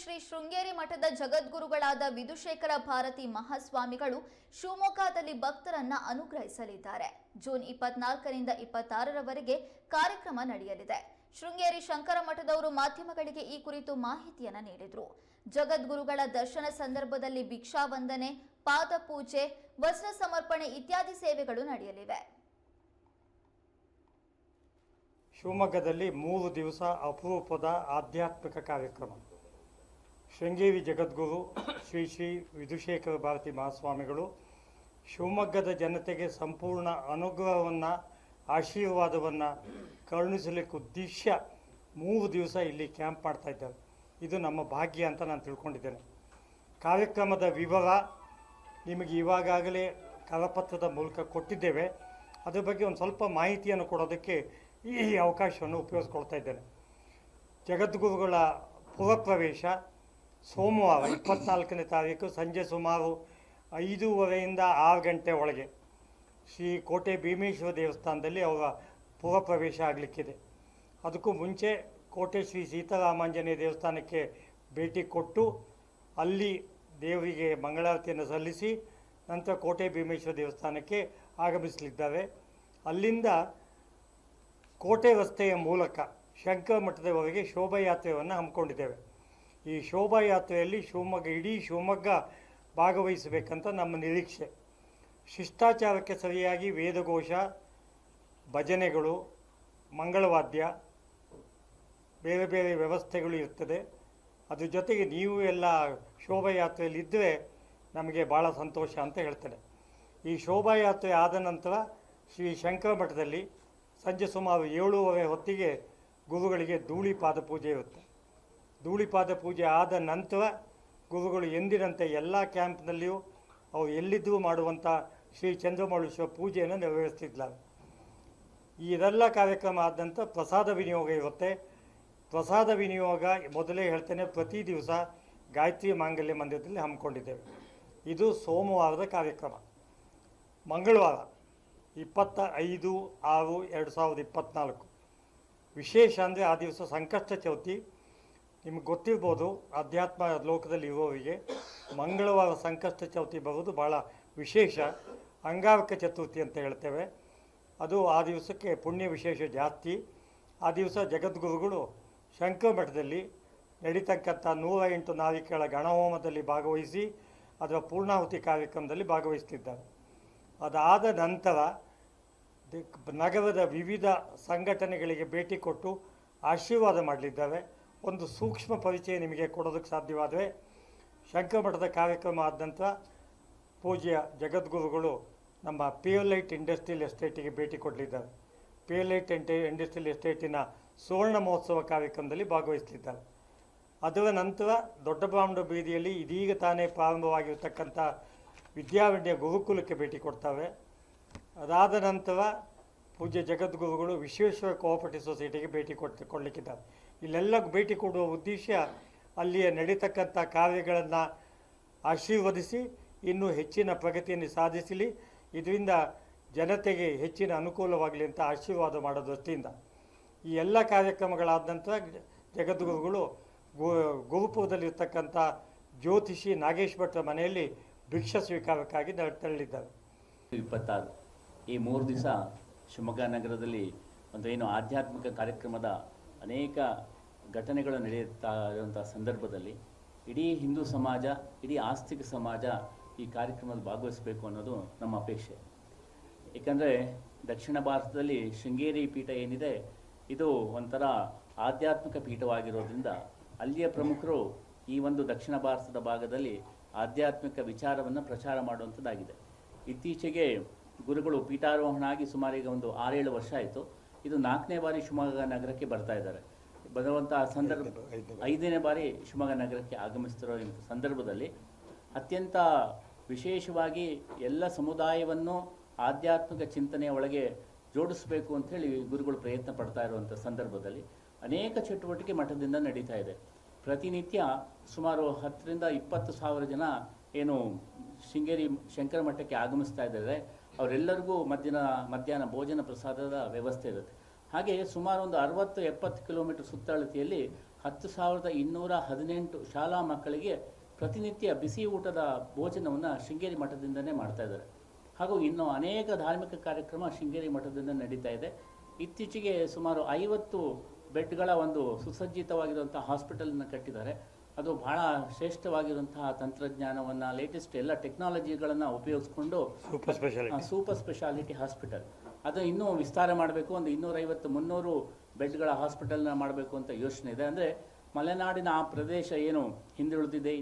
ಶ್ರೀ ಶೃಂಗೇರಿ ಮಠದ ಜಗದ್ಗುರುಗಳಾದ ವಿದುಶೇಖರ ಭಾರತಿ ಮಹಾಸ್ವಾಮಿಗಳು ಶಿವಮೊಗ್ಗದಲ್ಲಿ ಭಕ್ತರನ್ನ ಅನುಗ್ರಹಿಸಲಿದ್ದಾರೆ. ಜೂನ್ ಇಪ್ಪತ್ನಾಲ್ಕರಿಂದ ಇಪ್ಪತ್ತಾರರವರೆಗೆ ಕಾರ್ಯಕ್ರಮ ನಡೆಯಲಿದೆ. ಶೃಂಗೇರಿ ಶಂಕರ ಮಠದವರು ಮಾಧ್ಯಮಗಳಿಗೆ ಈ ಕುರಿತು ಮಾಹಿತಿಯನ್ನು ನೀಡಿದರು. ಜಗದ್ಗುರುಗಳ ದರ್ಶನ ಸಂದರ್ಭದಲ್ಲಿ ಭಿಕ್ಷಾ ವಂದನೆ, ಪಾದ ಪೂಜೆ, ವಸ್ತ್ರ ಸಮರ್ಪಣೆ ಇತ್ಯಾದಿ ಸೇವೆಗಳು ನಡೆಯಲಿವೆ. ಶಿವಮೊಗ್ಗದಲ್ಲಿ ಮೂರು ದಿವಸ ಅಪರೂಪದ ಆಧ್ಯಾತ್ಮಿಕ ಕಾರ್ಯಕ್ರಮ. ಶೃಂಗೇರಿ ಜಗದ್ಗುರು ಶ್ರೀ ಶ್ರೀ ವಿಧುಶೇಖರ ಭಾರತಿ ಮಹಾಸ್ವಾಮಿಗಳು, ಶಿವಮೊಗ್ಗದ ಜನತೆಗೆ ಸಂಪೂರ್ಣ ಅನುಗ್ರಹವನ್ನು, ಆಶೀರ್ವಾದವನ್ನು ಕರುಣಿಸಲಿಕ್ಕೆ ಉದ್ದೇಶ ಮೂರು ದಿವಸ ಇಲ್ಲಿ ಕ್ಯಾಂಪ್ ಮಾಡ್ತಾ ಇದ್ದಾರೆ. ಇದು ನಮ್ಮ ಭಾಗ್ಯ ಅಂತ ನಾನು ತಿಳ್ಕೊಂಡಿದ್ದೇನೆ. ಕಾರ್ಯಕ್ರಮದ ವಿವರ ನಿಮಗೆ ಇವಾಗಲೇ ಕರಪತ್ರದ ಮೂಲಕ ಕೊಟ್ಟಿದ್ದೇವೆ. ಅದ್ರ ಬಗ್ಗೆ ಒಂದು ಸ್ವಲ್ಪ ಮಾಹಿತಿಯನ್ನು ಕೊಡೋದಕ್ಕೆ ಈ ಅವಕಾಶವನ್ನು ಉಪಯೋಗಿಸ್ಕೊಳ್ತಾ ಇದ್ದೇನೆ. ಜಗದ್ಗುರುಗಳ ಪುರಪ್ರವೇಶ ಸೋಮವಾರ, ಇಪ್ಪತ್ನಾಲ್ಕನೇ ತಾರೀಕು ಸಂಜೆ ಸುಮಾರು ಐದೂವರೆಯಿಂದ ಆರು ಗಂಟೆ ಒಳಗೆ ಶ್ರೀ ಕೋಟೆ ಭೀಮೇಶ್ವರ ದೇವಸ್ಥಾನದಲ್ಲಿ ಅವರ ಪುರಪ್ರವೇಶ ಆಗಲಿಕ್ಕಿದೆ. ಅದಕ್ಕೂ ಮುಂಚೆ ಕೋಟೆ ಶ್ರೀ ಸೀತಾರಾಮಾಂಜನೇಯ ದೇವಸ್ಥಾನಕ್ಕೆ ಭೇಟಿ ಕೊಟ್ಟು ಅಲ್ಲಿ ದೇವರಿಗೆ ಮಂಗಳಾರತಿಯನ್ನು ಸಲ್ಲಿಸಿ ನಂತರ ಕೋಟೆ ಭೀಮೇಶ್ವರ ದೇವಸ್ಥಾನಕ್ಕೆ ಆಗಮಿಸಲಿದ್ದಾರೆ. ಅಲ್ಲಿಂದ ಕೋಟೆ ರಸ್ತೆಯ ಮೂಲಕ ಶಂಕರ ಮಠದವರೆಗೆ ಶೋಭಾಯಾತ್ರೆಯನ್ನು ಹಮ್ಮಿಕೊಂಡಿದ್ದೇವೆ. ಈ ಶೋಭಾಯಾತ್ರೆಯಲ್ಲಿ ಶಿವಮೊಗ್ಗ, ಇಡೀ ಶಿವಮೊಗ್ಗ ಭಾಗವಹಿಸಬೇಕಂತ ನಮ್ಮ ನಿರೀಕ್ಷೆ. ಶಿಷ್ಟಾಚಾರಕ್ಕೆ ಸರಿಯಾಗಿ ವೇದಘೋಷ, ಭಜನೆಗಳು, ಮಂಗಳವಾದ್ಯ, ಬೇರೆ ಬೇರೆ ವ್ಯವಸ್ಥೆಗಳು ಇರ್ತದೆ. ಅದ್ರ ಜೊತೆಗೆ ನೀವು ಎಲ್ಲ ಶೋಭಾಯಾತ್ರೆಯಲ್ಲಿ ಇದ್ದರೆ ನಮಗೆ ಭಾಳ ಸಂತೋಷ ಅಂತ ಹೇಳ್ತಾರೆ ಈ ಶೋಭಾಯಾತ್ರೆ ಆದ ನಂತರ ಶ್ರೀ ಶಂಕರ ಮಠದಲ್ಲಿ ಸಂಜೆ ಸುಮಾರು ಏಳೂವರೆ ಹೊತ್ತಿಗೆ ಗುರುಗಳಿಗೆ ಧೂಳಿಪಾದ ಪೂಜೆ ಇರುತ್ತೆ. ಧೂಳಿಪಾದ ಪೂಜೆ ಆದ ನಂತರ ಗುರುಗಳು ಎಂದಿನಂತೆ ಎಲ್ಲ ಕ್ಯಾಂಪ್ನಲ್ಲಿಯೂ ಅವರು ಎಲ್ಲಿದ್ದರೂ ಮಾಡುವಂಥ ಶ್ರೀ ಚಂದ್ರಮೌಳೇಶ್ವರ ಪೂಜೆಯನ್ನು ನೆರವೇರಿಸ್ತಿದ್ದಾರೆ ಇದೆಲ್ಲ ಕಾರ್ಯಕ್ರಮ ಆದಂಥ ಪ್ರಸಾದ ವಿನಿಯೋಗ ಇರುತ್ತೆ. ಪ್ರಸಾದ ವಿನಿಯೋಗ ಮೊದಲೇ ಹೇಳ್ತೇನೆ, ಪ್ರತಿ ದಿವಸ ಗಾಯತ್ರಿ ಮಾಂಗಲ್ಯ ಮಂದಿರದಲ್ಲಿ ಹಮ್ಮಿಕೊಂಡಿದ್ದೇವೆ. ಇದು ಸೋಮವಾರದ ಕಾರ್ಯಕ್ರಮ. ಮಂಗಳವಾರ ಇಪ್ಪತ್ತ ಐದು ಆರು ಎರಡು ಸಾವಿರದ ಇಪ್ಪತ್ತ್ನಾಲ್ಕು ವಿಶೇಷ ಅಂದರೆ ಆ ದಿವಸ ಸಂಕಷ್ಟ ಚೌತಿ ನಿಮಗೆ ಗೊತ್ತಿರ್ಬೋದು ಅಧ್ಯಾತ್ಮ ಲೋಕದಲ್ಲಿ ಇರುವವರಿಗೆ ಮಂಗಳವಾರ ಸಂಕಷ್ಟ ಚೌತಿ ಬರೋದು ಭಾಳ ವಿಶೇಷ. ಅಂಗಾರಕ ಚತುರ್ಥಿ ಅಂತ ಹೇಳ್ತೇವೆ. ಅದು ಆ ದಿವಸಕ್ಕೆ ಪುಣ್ಯ ವಿಶೇಷ ಜಾಸ್ತಿ. ಆ ದಿವಸ ಜಗದ್ಗುರುಗಳು ಶಂಕರ ಮಠದಲ್ಲಿ ನಡೀತಕ್ಕಂಥ ನೂರ ಎಂಟು ನಾವಿಕೆಗಳ ಗಣಹೋಮದಲ್ಲಿ ಭಾಗವಹಿಸಿ ಅದರ ಪೂರ್ಣಾಹುತಿ ಕಾರ್ಯಕ್ರಮದಲ್ಲಿ ಭಾಗವಹಿಸ್ತಿದ್ದಾರೆ. ಅದಾದ ನಂತರ ನಗರದ ವಿವಿಧ ಸಂಘಟನೆಗಳಿಗೆ ಭೇಟಿ ಕೊಟ್ಟು ಆಶೀರ್ವಾದ ಮಾಡಲಿದ್ದಾರೆ. ಒಂದು ಸೂಕ್ಷ್ಮ ಪರಿಚಯ ನಿಮಗೆ ಕೊಡೋದಕ್ಕೆ ಸಾಧ್ಯವಾದರೆ ಶಂಕರಮಠದ ಕಾರ್ಯಕ್ರಮ ಆದ ನಂತರ ಪೂಜ್ಯ ಜಗದ್ಗುರುಗಳು ನಮ್ಮ ಪಿಯೋಲೈಟ್ ಇಂಡಸ್ಟ್ರಿಯಲ್ ಎಸ್ಟೇಟಿಗೆ ಭೇಟಿ ಕೊಡಲಿದ್ದಾರೆ. ಪಿಯೋಲೈಟ್ ಎಂಟೆ ಇಂಡಸ್ಟ್ರಿಯಲ್ ಎಸ್ಟೇಟಿನ ಸುವರ್ಣ ಮಹೋತ್ಸವ ಕಾರ್ಯಕ್ರಮದಲ್ಲಿ ಭಾಗವಹಿಸಲಿದ್ದಾರೆ. ಅದರ ನಂತರ ದೊಡ್ಡ ಬ್ರಾಹ್ಮಣ ಬೀದಿಯಲ್ಲಿ ಇದೀಗ ತಾನೇ ಪ್ರಾರಂಭವಾಗಿರ್ತಕ್ಕಂಥ ವಿದ್ಯಾವಣ್ಯ ಗುರುಕುಲಕ್ಕೆ ಭೇಟಿ ಕೊಡ್ತವೆ ಅದಾದ ನಂತರ ಪೂಜ್ಯ ಜಗದ್ಗುರುಗಳು ವಿಶ್ವೇಶ್ವರ ಕೋಆಪರೇಟಿವ್ ಸೊಸೈಟಿಗೆ ಭೇಟಿ ಕೊಟ್ಟು ಕೊಡಲಿಕ್ಕಿದ್ದಾರೆ. ಇಲ್ಲೆಲ್ಲ ಭೇಟಿ ಕೊಡುವ ಉದ್ದೇಶ ಅಲ್ಲಿಯ ನಡೀತಕ್ಕಂಥ ಕಾರ್ಯಗಳನ್ನು ಆಶೀರ್ವದಿಸಿ, ಇನ್ನೂ ಹೆಚ್ಚಿನ ಪ್ರಗತಿಯನ್ನು ಸಾಧಿಸಲಿ. ಇದರಿಂದ ಜನತೆಗೆ ಹೆಚ್ಚಿನ ಅನುಕೂಲವಾಗಲಿ ಅಂತ ಆಶೀರ್ವಾದ ಮಾಡೋ ದೃಷ್ಟಿಯಿಂದ ಈ ಎಲ್ಲ ಕಾರ್ಯಕ್ರಮಗಳಾದ ನಂತರ ಜಗದ್ಗುರುಗಳು ಗೋ ಜ್ಯೋತಿಷಿ ನಾಗೇಶ್ ಭಟ್ರ ಮನೆಯಲ್ಲಿ ಭಿಕ್ಷಾ ಸ್ವೀಕಾರಕ್ಕಾಗಿ ತೆರಳಿದ್ದಾರೆ. ಇಪ್ಪತ್ತಾರು. ಈ ಮೂರು ದಿವಸ ಶಿವಮೊಗ್ಗ ನಗರದಲ್ಲಿ ಒಂದು ಏನು ಆಧ್ಯಾತ್ಮಿಕ ಕಾರ್ಯಕ್ರಮದ ಅನೇಕ ಘಟನೆಗಳು ನಡೆಯುತ್ತಾ ಇರುವಂಥ ಸಂದರ್ಭದಲ್ಲಿ ಇಡೀ ಹಿಂದೂ ಸಮಾಜ, ಇಡೀ ಆಸ್ತಿಕ ಸಮಾಜ ಈ ಕಾರ್ಯಕ್ರಮದಲ್ಲಿ ಭಾಗವಹಿಸಬೇಕು ಅನ್ನೋದು ನಮ್ಮ ಅಪೇಕ್ಷೆ. ಏಕೆಂದರೆ ದಕ್ಷಿಣ ಭಾರತದಲ್ಲಿ ಶೃಂಗೇರಿ ಪೀಠ ಏನಿದೆ, ಇದು ಒಂಥರ ಆಧ್ಯಾತ್ಮಿಕ ಪೀಠವಾಗಿರೋದ್ರಿಂದ ಅಲ್ಲಿಯ ಪ್ರಮುಖರು ಈ ಒಂದು ದಕ್ಷಿಣ ಭಾರತದ ಭಾಗದಲ್ಲಿ ಆಧ್ಯಾತ್ಮಿಕ ವಿಚಾರವನ್ನು ಪ್ರಚಾರ ಮಾಡುವಂಥದ್ದಾಗಿದೆ. ಇತ್ತೀಚೆಗೆ ಗುರುಗಳು ಪೀಠಾರೋಹಣ ಆಗಿ ಸುಮಾರು ಈಗ ಒಂದು ಆರೇಳು ವರ್ಷ ಆಯಿತು. ಇದು ನಾಲ್ಕನೇ ಬಾರಿ ಶಿವಮೊಗ್ಗ ನಗರಕ್ಕೆ ಬರ್ತಾ ಇದ್ದಾರೆ. ಬರುವಂಥ ಸಂದರ್ಭ ಐದನೇ ಬಾರಿ ಶಿವಮೊಗ್ಗ ನಗರಕ್ಕೆ ಆಗಮಿಸ್ತಿರೋ ಸಂದರ್ಭದಲ್ಲಿ ಅತ್ಯಂತ ವಿಶೇಷವಾಗಿ ಎಲ್ಲ ಸಮುದಾಯವನ್ನು ಆಧ್ಯಾತ್ಮಿಕ ಚಿಂತನೆಯ ಒಳಗೆ ಜೋಡಿಸಬೇಕು ಅಂಥೇಳಿ ಗುರುಗಳು ಪ್ರಯತ್ನ ಪಡ್ತಾ ಇರುವಂಥ ಸಂದರ್ಭದಲ್ಲಿ ಅನೇಕ ಚಟುವಟಿಕೆ ಮಠದಿಂದ ನಡೀತಾ ಇದೆ. ಪ್ರತಿನಿತ್ಯ ಸುಮಾರು ಹತ್ತರಿಂದ ಇಪ್ಪತ್ತು ಸಾವಿರ ಜನ ಏನು ಶೃಂಗೇರಿ ಶಂಕರ ಮಠಕ್ಕೆ ಆಗಮಿಸ್ತಾ ಇದ್ದಾರೆ. ಅವರೆಲ್ಲರಿಗೂ ಮಧ್ಯಾಹ್ನ ಮಧ್ಯಾಹ್ನ ಭೋಜನ ಪ್ರಸಾದದ ವ್ಯವಸ್ಥೆ ಇರುತ್ತೆ. ಹಾಗೆ ಸುಮಾರು ಒಂದು ಅರವತ್ತು, ಎಪ್ಪತ್ತು ಕಿಲೋಮೀಟರ್ ಸುತ್ತಳತೆಯಲ್ಲಿ ಹತ್ತು ಸಾವಿರದ ಇನ್ನೂರ ಹದಿನೆಂಟು ಶಾಲಾ ಮಕ್ಕಳಿಗೆ ಪ್ರತಿನಿತ್ಯ ಬಿಸಿ ಊಟದ ಭೋಜನವನ್ನು ಶೃಂಗೇರಿ ಮಠದಿಂದನೇ ಮಾಡ್ತಾ ಇದ್ದಾರೆ. ಹಾಗೂ ಇನ್ನು ಅನೇಕ ಧಾರ್ಮಿಕ ಕಾರ್ಯಕ್ರಮ ಶೃಂಗೇರಿ ಮಠದಿಂದ ನಡೀತಾ ಇದೆ. ಇತ್ತೀಚೆಗೆ ಸುಮಾರು ಐವತ್ತು ಬೆಡ್ಗಳ ಒಂದು ಸುಸಜ್ಜಿತವಾಗಿರುವಂಥ ಹಾಸ್ಪಿಟಲನ್ನು ಕಟ್ಟಿದ್ದಾರೆ. ಅದು ಬಹಳ ಶ್ರೇಷ್ಠವಾಗಿರುವಂತಹ ತಂತ್ರಜ್ಞಾನವನ್ನು ಲೇಟೆಸ್ಟ್ ಎಲ್ಲ ಟೆಕ್ನಾಲಜಿಗಳನ್ನು ಉಪಯೋಗಿಸ್ಕೊಂಡು super speciality super speciality hospital ಅದು ಇನ್ನೂ ವಿಸ್ತಾರ ಮಾಡಬೇಕು ಒಂದು ಇನ್ನೂರೈವತ್ತು ಮುನ್ನೂರು ಬೆಡ್ಗಳ ಹಾಸ್ಪಿಟಲ್ನ ಮಾಡಬೇಕು ಅಂತ ಯೋಚನೆ ಇದೆ. ಅಂದರೆ ಮಲೆನಾಡಿನ ಆ ಪ್ರದೇಶ ಏನು ಹಿಂದುಳಿದಿದೆ